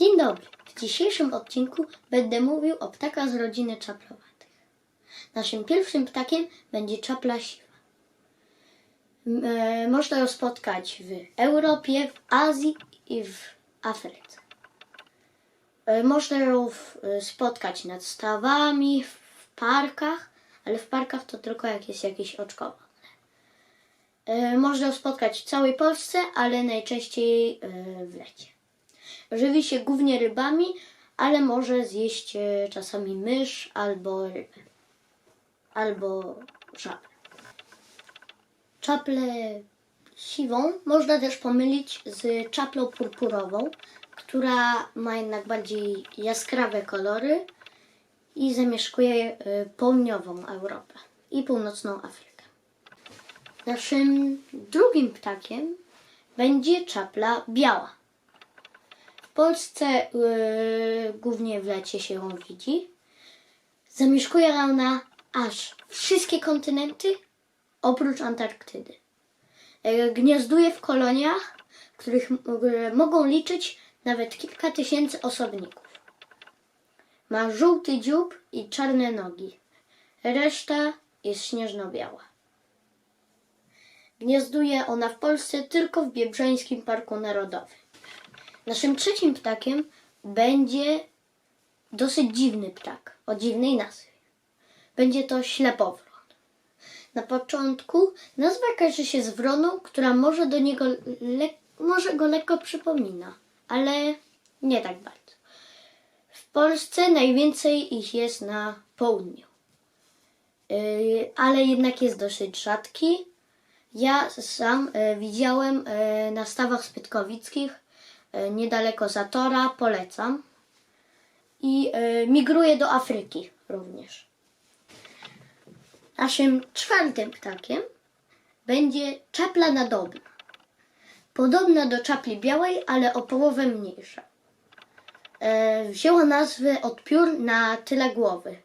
Dzień dobry. W dzisiejszym odcinku będę mówił o ptakach z rodziny czaplowatych. Naszym pierwszym ptakiem będzie czapla siwa. E, Można ją spotkać w Europie, w Azji i w Afryce. E, Można ją w- e, spotkać nad stawami, w parkach, ale w parkach to tylko jak jest jakieś oczko. E, Można ją spotkać w całej Polsce, ale najczęściej e, w lecie. Żywi się głównie rybami, ale może zjeść e, czasami mysz albo rybę. Albo żabę. Czaplę siwą można też pomylić z czaplą purpurową, która ma jednak bardziej jaskrawe kolory i zamieszkuje e, południową Europę i północną Afrykę. Naszym drugim ptakiem będzie czapla biała. Polsce yy, głównie w lecie się ją widzi. Zamieszkuje ona aż wszystkie kontynenty oprócz Antarktydy. Yy, Gniazduje w koloniach, w których yy, mogą liczyć nawet kilka tysięcy osobników. Ma żółty dziób i czarne nogi. Reszta jest śnieżno-biała. Gniazduje ona w Polsce tylko w Biebrzańskim Parku Narodowym. Naszym trzecim ptakiem będzie dosyć dziwny ptak o dziwnej nazwie. Będzie to ślepowron. Na początku nazwa kojarzy się z wroną, która może do niego może go lekko przypomina, ale nie tak bardzo. W Polsce najwięcej ich jest na południu, Yy, ale jednak jest dosyć rzadki. Ja sam e, widziałem e, na stawach spytkowickich niedaleko Zatora, polecam. I e, migruje do Afryki również. Naszym czwartym ptakiem będzie czapla nadobna. Podobna do czapli białej, ale o połowę mniejsza. E, wzięła nazwę od piór na tyle głowy.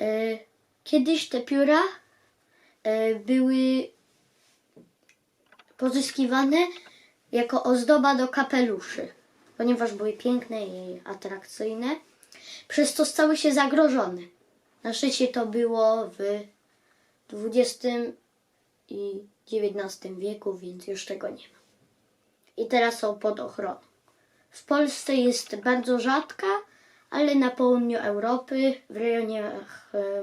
E, kiedyś te pióra e, były pozyskiwane jako ozdoba do kapeluszy, ponieważ były piękne i atrakcyjne. Przez to stały się zagrożone. Na szczycie to było w XX i XIX wieku, więc już tego nie ma. I teraz są pod ochroną. W Polsce jest bardzo rzadka, ale na południu Europy, w rejonie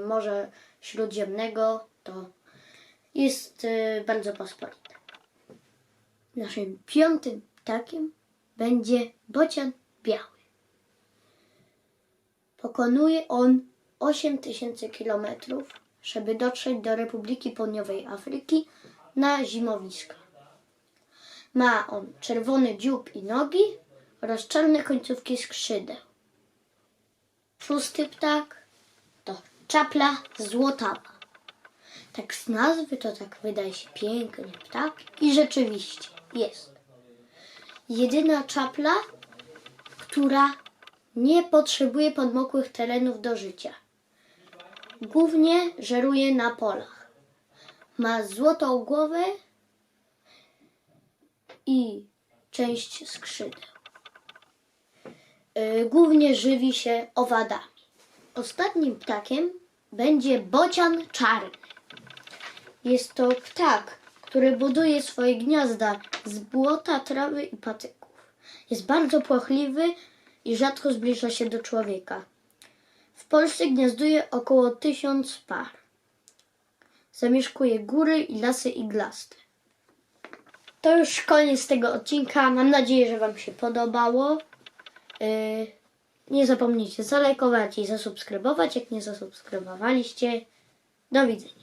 Morza Śródziemnego, to jest e, bardzo pospolita. Naszym piątym ptakiem będzie bocian biały. Pokonuje on 8000 kilometrów, żeby dotrzeć do Republiki Południowej Afryki na zimowisko. Ma on czerwony dziób i nogi oraz czarne końcówki skrzydeł. Szósty ptak to czapla złotawa. Tak z nazwy to tak wydaje się piękny ptak i rzeczywiście jest. Jedyna czapla, która nie potrzebuje podmokłych terenów do życia. Głównie żeruje na polach. Ma złotą głowę i część skrzydeł. Yy, Głównie żywi się owadami. Ostatnim ptakiem będzie bocian czarny. Jest to ptak, który buduje swoje gniazda z błota, trawy i patyków. Jest bardzo płochliwy i rzadko zbliża się do człowieka. W Polsce gniazduje około tysiąc par. Zamieszkuje góry i lasy iglaste. To już koniec tego odcinka. Mam nadzieję, że Wam się podobało. Yy, nie zapomnijcie zalajkować i zasubskrybować, jak nie zasubskrybowaliście. Do widzenia.